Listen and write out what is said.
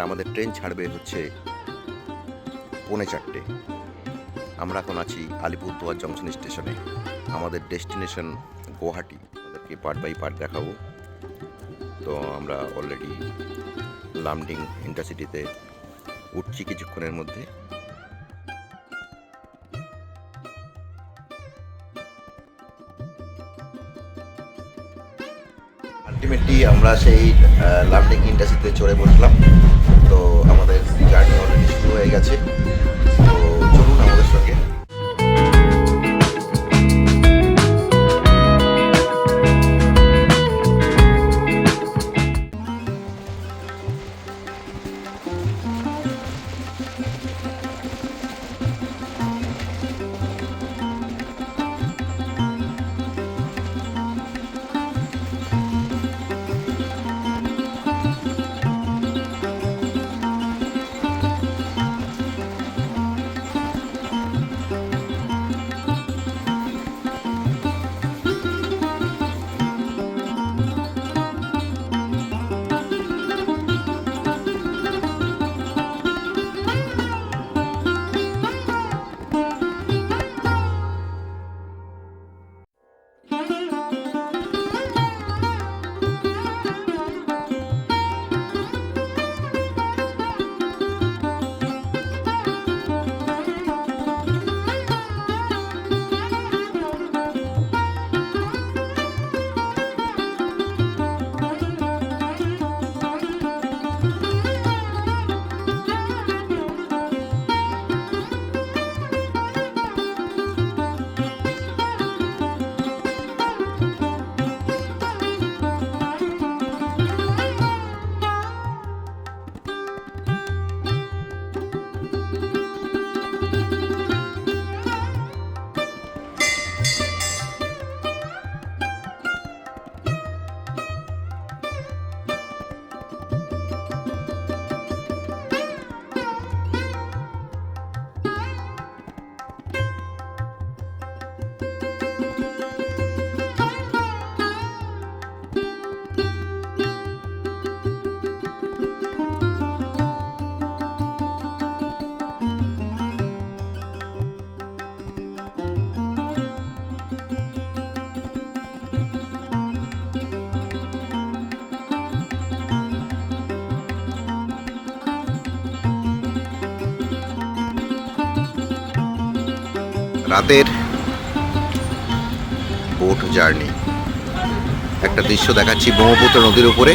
আমাদের ট্রেন ছাড়বে হচ্ছে পৌনে চারটে। আমরা এখন আছি আলিপুরদুয়ার জংশন স্টেশনে। আমাদের ডেস্টিনেশন গুয়াহাটি। আমাদেরকে পার্ট বাই পার্ট দেখাবো। তো আমরা অলরেডি লামডিং ইন্টারসিটিতে উঠছি কিছুক্ষণের মধ্যে। আলটিমেটলি আমরা সেই লামডিং ইন্ডাস্ট্রিতে চড়ে বসলাম। তো আমাদের জার্নি অলরেডি শুরু হয়ে গেছে। রাতের বোট জার্নি একটা দৃশ্য দেখাচ্ছি ব্রহ্মপুত্র নদীর উপরে।